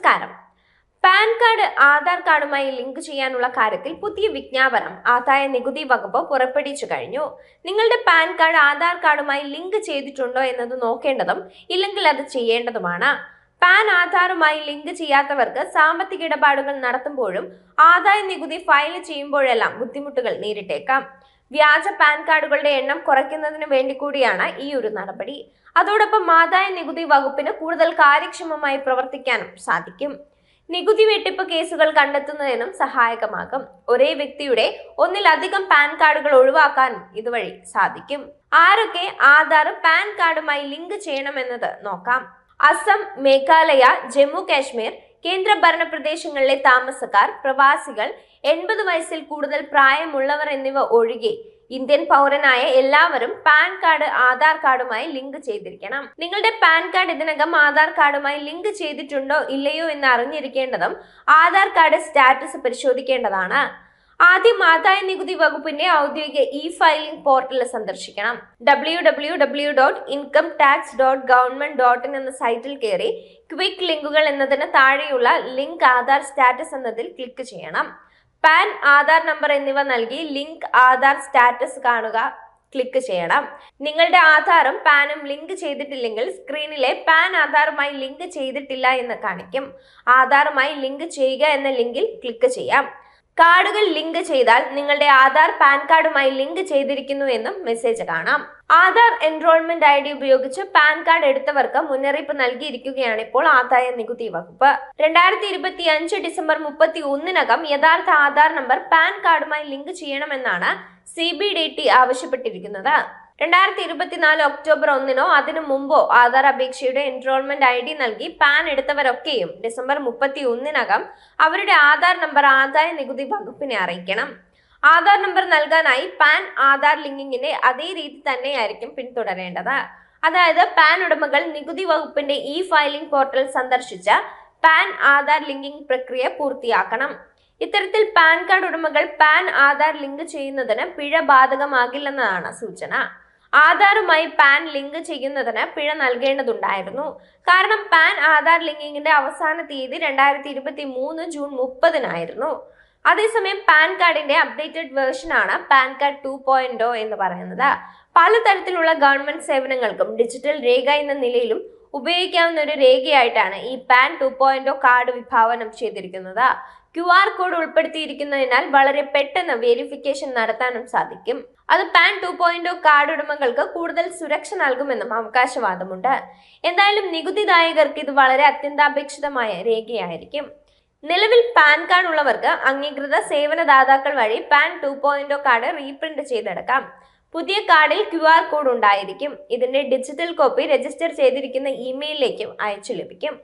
നമസ്കാരം. PAN card Aadhaar കാർഡുമായി link ചെയ്യാനുള്ള കാര്യത്തിൽ പുതിയ വിജ്ഞാപനം ആദായ നികുതി വകുപ്പ് പുറപ്പെടുവിച്ചു കഴിഞ്ഞു. നിങ്ങളുടെ പാൻ കാർഡ് ആധാർ കാർഡുമായി ലിങ്ക് ചെയ്തിട്ടുണ്ടോ എന്നത് നോക്കേണ്ടതും ഇല്ലെങ്കിൽ അത് ചെയ്യേണ്ടതുമാണ്. പാൻ ആധാറുമായി ലിങ്ക് ചെയ്യാത്തവർക്ക് സാമ്പത്തിക ഇടപാടുകൾ നടത്തുമ്പോഴും ആദായ നികുതി ഫയൽ ചെയ്യുമ്പോഴെല്ലാം ബുദ്ധിമുട്ടുകൾ നേരിട്ടേക്കാം. വ്യാജ പാൻ കാർഡുകളുടെ എണ്ണം കുറയ്ക്കുന്നതിന് വേണ്ടി കൂടിയാണ് ഈ ഒരു നടപടി. അതോടൊപ്പം ആദായ നികുതി വകുപ്പിന് കൂടുതൽ കാര്യക്ഷമമായി പ്രവർത്തിക്കാനും സാധിക്കും. നികുതി വെട്ടിപ്പ് കേസുകൾ കണ്ടെത്തുന്നതിനും സഹായകമാകും. ഒരേ വ്യക്തിയുടെ ഒന്നിലധികം പാൻ കാർഡുകൾ ഒഴിവാക്കാനും ഇതുവഴി സാധിക്കും. ആരൊക്കെ ആധാർ പാൻ കാർഡുമായി ലിങ്ക് ചെയ്യണമെന്നത് നോക്കാം. അസം മേഘാലയ ജമ്മു കാശ്മീർ കേന്ദ്രഭരണ പ്രദേശങ്ങളിലെ താമസക്കാർ പ്രവാസികൾ എൺപത് വയസ്സിൽ കൂടുതൽ പ്രായമുള്ളവർ എന്നിവ ഒഴികെ ഇന്ത്യൻ പൗരനായ എല്ലാവരും പാൻ കാർഡ് ആധാർ കാർഡുമായി ലിങ്ക് ചെയ്തിരിക്കണം. നിങ്ങളുടെ പാൻ കാർഡ് ഇതിനകം ആധാർ കാർഡുമായി ലിങ്ക് ചെയ്തിട്ടുണ്ടോ ഇല്ലയോ എന്ന് അറിഞ്ഞിരിക്കേണ്ടതും ആധാർ കാർഡ് സ്റ്റാറ്റസ് പരിശോധിക്കേണ്ടതാണ്. ആദ്യം ആദായ നികുതി വകുപ്പിന്റെ ഔദ്യോഗിക ഇ ഫയലിംഗ് പോർട്ടൽ സന്ദർശിക്കണം. W W W dot income tax dot government dot in എന്ന സൈറ്റിൽ കയറി ക്വിക്ക് ലിങ്കുകൾ എന്നതിന് താഴെയുള്ള ലിങ്ക് ആധാർ സ്റ്റാറ്റസ് എന്നതിൽ ക്ലിക്ക് ചെയ്യണം. പാൻ ആധാർ നമ്പർ എന്നിവ നൽകി ലിങ്ക് ആധാർ സ്റ്റാറ്റസ് കാണുക ക്ലിക്ക് ചെയ്യണം. നിങ്ങളുടെ ആധാറും പാനും ലിങ്ക് ചെയ്തിട്ടില്ലെങ്കിൽ സ്ക്രീനിലെ പാൻ ആധാറുമായി ലിങ്ക് ചെയ്തിട്ടില്ല എന്ന് കാണിക്കും. ആധാറുമായി ലിങ്ക് ചെയ്യുക എന്ന ലിങ്കിൽ ക്ലിക്ക് ചെയ്യാം. കാർഡുകൾ ലിങ്ക് ചെയ്താൽ നിങ്ങളുടെ ആധാർ പാൻ കാർഡുമായി ലിങ്ക് ചെയ്തിരിക്കുന്നു എന്നും മെസ്സേജ് കാണാം. ആധാർ എൻറോൾമെന്റ് ഐ ഡി ഉപയോഗിച്ച് പാൻ കാർഡ് എടുത്തവർക്ക് മുന്നറിയിപ്പ് നൽകിയിരിക്കുകയാണ് ഇപ്പോൾ ആദായ നികുതി വകുപ്പ്. രണ്ടായിരത്തി ഇരുപത്തി അഞ്ച് ഡിസംബർ മുപ്പത്തി ഒന്നിനകം യഥാർത്ഥ ആധാർ നമ്പർ പാൻ കാർഡുമായി ലിങ്ക് ചെയ്യണമെന്നാണ് സി ബി ഡി ടി ആവശ്യപ്പെട്ടിരിക്കുന്നത്. രണ്ടായിരത്തി ഇരുപത്തിനാല് ഒക്ടോബർ ഒന്നിനോ അതിനു മുമ്പോ ആധാർ അപേക്ഷയുടെ എൻറോൾമെന്റ് ഐ ഡി നൽകി പാൻ എടുത്തവരൊക്കെയും ഡിസംബർ മുപ്പത്തി ഒന്നിനകം അവരുടെ ആധാർ നമ്പർ ആദായ നികുതി വകുപ്പിനെ അറിയിക്കണം. ആധാർ നമ്പർ നൽകാനായി പാൻ ആധാർ ലിങ്കിങ്ങിന്റെ അതേ രീതി തന്നെയായിരിക്കും പിന്തുടരേണ്ടത്. അതായത് പാൻ ഉടമകൾ നികുതി വകുപ്പിന്റെ ഇ ഫയലിംഗ് പോർട്ടൽ സന്ദർശിച്ച പാൻ ആധാർ ലിങ്കിംഗ് പ്രക്രിയ പൂർത്തിയാക്കണം. ഇത്തരത്തിൽ പാൻ കാർഡ് ഉടമകൾ പാൻ ആധാർ ലിങ്ക് ചെയ്യുന്നതിന് പിഴ ബാധകമാകില്ലെന്നതാണ് സൂചന. ആധാറുമായി പാൻ ലിങ്ക് ചെയ്യുന്നതിന് പിഴ നൽകേണ്ടതുണ്ടായിരുന്നു. കാരണം പാൻ ആധാർ ലിങ്കിങ്ങിന്റെ അവസാന തീയതി രണ്ടായിരത്തി ഇരുപത്തി മൂന്ന് ജൂൺ മുപ്പതിനായിരുന്നു. അതേസമയം പാൻ കാർഡിന്റെ അപ്ഡേറ്റഡ് വേർഷൻ ആണ് പാൻ കാർഡ് ടു പോയിന്റ് എന്ന് പറയുന്നത്. പലതരത്തിലുള്ള ഗവൺമെന്റ് സേവനങ്ങൾക്കും ഡിജിറ്റൽ രേഖ എന്ന നിലയിലും ഉപയോഗിക്കാവുന്ന ഒരു രേഖയായിട്ടാണ് ഈ പാൻ ടു പോയിന്റ് കാർഡ് വിഭാവനം ചെയ്തിരിക്കുന്നത്. ക്യു ആർ കോഡ് ഉൾപ്പെടുത്തിയിരിക്കുന്നതിനാൽ വളരെ പെട്ടെന്ന് വെരിഫിക്കേഷൻ നടത്താനും സാധിക്കും. അത് പാൻ ടു പോയിന്റ് കാർഡ് ഉടമകൾക്ക് കൂടുതൽ സുരക്ഷ നൽകുമെന്നും അവകാശവാദമുണ്ട്. എന്തായാലും നികുതിദായകർക്ക് ഇത് വളരെ അത്യന്താപേക്ഷിതമായ രേഖയായിരിക്കും. നിലവിൽ പാൻ കാർഡ് ഉള്ളവർക്ക് അംഗീകൃത സേവനദാതാക്കൾ വഴി PAN two point card reprint ചെയ്തെടുക്കാം. പുതിയ കാർഡിൽ ക്യു ആർ കോഡ് ഉണ്ടായിരിക്കും. ഇതിന്റെ ഡിജിറ്റൽ കോപ്പി രജിസ്റ്റർ ചെയ്തിരിക്കുന്ന ഇമെയിലിലേക്കും അയച്ചു ലഭിക്കും.